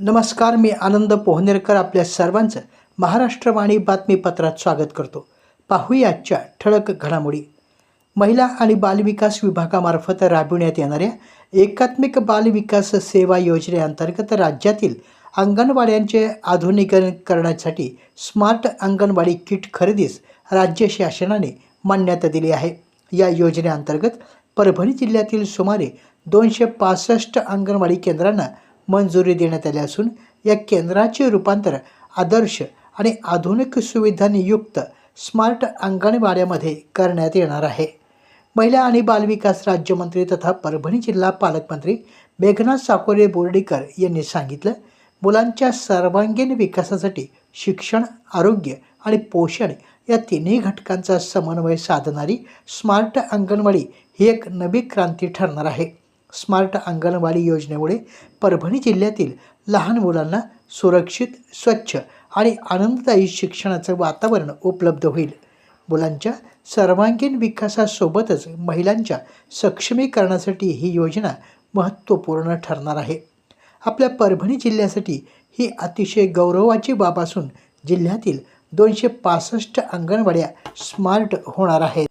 नमस्कार मी आनंद पोहनेरकर आपल्या सर्वांचं महाराष्ट्रवाणी बातमीपत्रात स्वागत करतो. पाहूया आजच्या ठळक घडामोडी. महिला आणि बालविकास विभागामार्फत राबविण्यात येणाऱ्या एकात्मिक बालविकास सेवा योजनेअंतर्गत राज्यातील अंगणवाड्यांचे आधुनिकीकरण करण्यासाठी स्मार्ट अंगणवाडी किट खरेदीस राज्य शासनाने मान्यता दिली आहे. या योजनेअंतर्गत परभणी जिल्ह्यातील सुमारे दोनशे पासष्ट अंगणवाडी केंद्रांना मंजुरी देण्यात आली असून या केंद्राचे रूपांतर आदर्श आणि आधुनिक सुविधांनी युक्त स्मार्ट अंगणवाड्यामध्ये करण्यात येणार आहे. महिला आणि बालविकास राज्यमंत्री तथा परभणी जिल्हा पालकमंत्री मेघनाथ साकोरे बोर्डीकर यांनी सांगितलं मुलांच्या सर्वांगीण विकासासाठी शिक्षण आरोग्य आणि पोषण या तिन्ही घटकांचा समन्वय साधणारी स्मार्ट अंगणवाडी ही एक नवी क्रांती ठरणार आहे. स्मार्ट अंगणवाडी योजनेमुळे परभणी जिल्ह्यातील लहान मुलांना सुरक्षित स्वच्छ आणि आनंददायी शिक्षणाचं वातावरण उपलब्ध होईल. मुलांच्या सर्वांगीण विकासासोबतच महिलांच्या सक्षमीकरणासाठी ही योजना महत्त्वपूर्ण ठरणार आहे. आपल्या परभणी जिल्ह्यासाठी ही अतिशय गौरवाची बाब असून जिल्ह्यातील दोनशे पासष्ट अंगणवाड्या स्मार्ट होणार आहेत.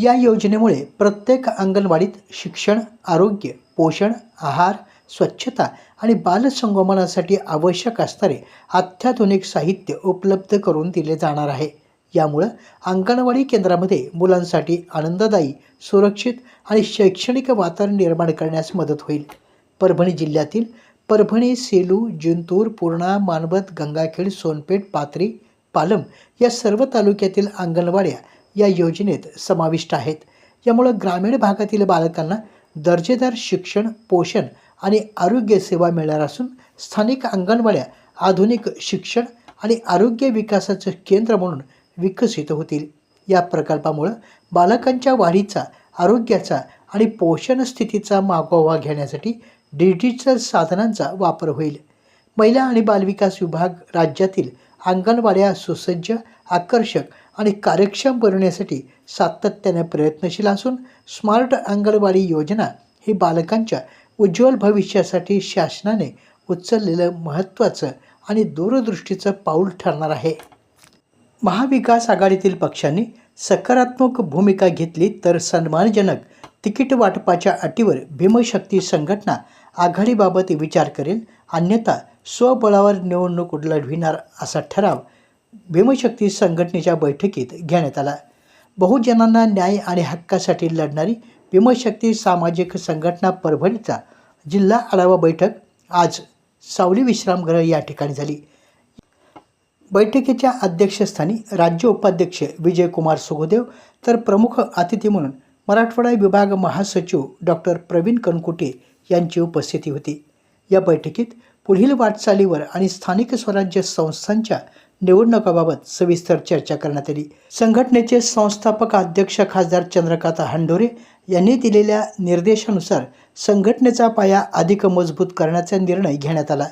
या योजनेमुळे प्रत्येक अंगणवाडीत शिक्षण आरोग्य पोषण आहार स्वच्छता आणि बालसंगोपनासाठी आवश्यक असणारे अत्याधुनिक साहित्य उपलब्ध करून दिले जाणार आहे. यामुळं अंगणवाडी केंद्रामध्ये मुलांसाठी आनंददायी सुरक्षित आणि शैक्षणिक वातावरण निर्माण करण्यास मदत होईल. परभणी जिल्ह्यातील परभणी सेलू जिंतूर पूर्णा मानवत गंगाखेड सोनपेठ पाथरी पालम या सर्व तालुक्यातील अंगणवाड्या या योजनेत समाविष्ट आहेत. यामुळं ग्रामीण भागातील बालकांना दर्जेदार शिक्षण पोषण आणि आरोग्य सेवा मिळणार असून स्थानिक अंगणवाड्या आधुनिक शिक्षण आणि आरोग्य विकासाचं केंद्र म्हणून विकसित होतील. या प्रकल्पामुळं बालकांच्या वाढीचा आरोग्याचा आणि पोषण स्थितीचा मागोवा घेण्यासाठी डिजिटल साधनांचा वापर होईल. महिला आणि बालविकास विभाग राज्यातील अंगणवाड्या सुसज्ज आकर्षक आणि कार्यक्षम बनवण्यासाठी सातत्याने प्रयत्नशील असून स्मार्ट अंगणवाडी योजना ही बालकांच्या उज्ज्वल भविष्यासाठी शासनाने उचललेलं महत्त्वाचं आणि दूरदृष्टीचं पाऊल ठरणार आहे. महाविकास आघाडीतील पक्षांनी सकारात्मक भूमिका घेतली तर सन्मानजनक तिकीट वाटपाच्या अटीवर भीमशक्ती संघटना आघाडीबाबत विचार करेल अन्यथा स्वबळावर निवडणूक लढविणार असा ठराव भीमशक्ती संघटनेच्या बैठकीत घेण्यात आला. बहुजनांना न्याय आणि हक्कासाठी लढणारी भीमशक्ती सामाजिक संघटना परभणीचा जिल्हा आढावा बैठक आज सावली विश्रामगृह या ठिकाणी झाली. बैठकीच्या अध्यक्षस्थानी राज्य उपाध्यक्ष विजयकुमार सुखदेव तर प्रमुख अतिथी म्हणून मराठवाडा विभाग महासचिव डॉक्टर प्रवीण कनकुटे यांची उपस्थिती होती. या बैठकीत पुढील वाटचालीवर आणि स्थानिक स्वराज्य संस्थांच्या निवडणुकाबाबत सविस्तर चर्चा करण्यात आली. संघटनेचे संस्थापक अध्यक्ष खासदार चंद्रकांत हंडोरे यांनी दिलेल्या निर्देशानुसार संघटनेचा पाया अधिक मजबूत करण्याचा निर्णय घेण्यात आला.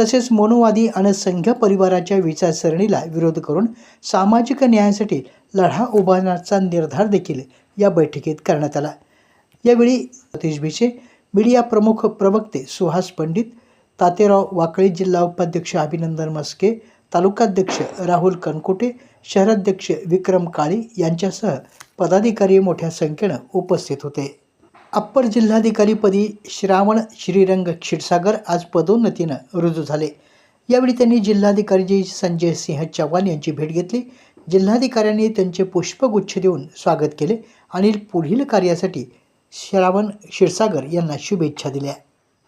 तसेच मनोवादी आणि संघ परिवाराच्या विचारसरणीला विरोध करून सामाजिक न्यायासाठी लढा उभारण्याचा निर्धार देखील या बैठकीत करण्यात आला. यावेळी सतीश भिसे मीडिया प्रमुख प्रवक्ते सुहास पंडित तातेराव वाकळी जिल्हा उपाध्यक्ष अभिनंदन मस्के तालुकाध्यक्ष राहुल कनकोटे शहराध्यक्ष विक्रम काळी यांच्यासह पदाधिकारी मोठ्या संख्येनं उपस्थित होते. अप्पर जिल्हाधिकारीपदी श्रावण श्रीरंग क्षीरसागर आज पदोन्नतीनं रुजू झाले. यावेळी त्यांनी जिल्हाधिकारी संजय सिंह चव्हाण यांची भेट घेतली. जिल्हाधिकाऱ्यांनी त्यांचे पुष्पगुच्छ देऊन स्वागत केले. आणि पुढील कार्यासाठी श्रावण क्षीरसागर यांना शुभेच्छा दिल्या.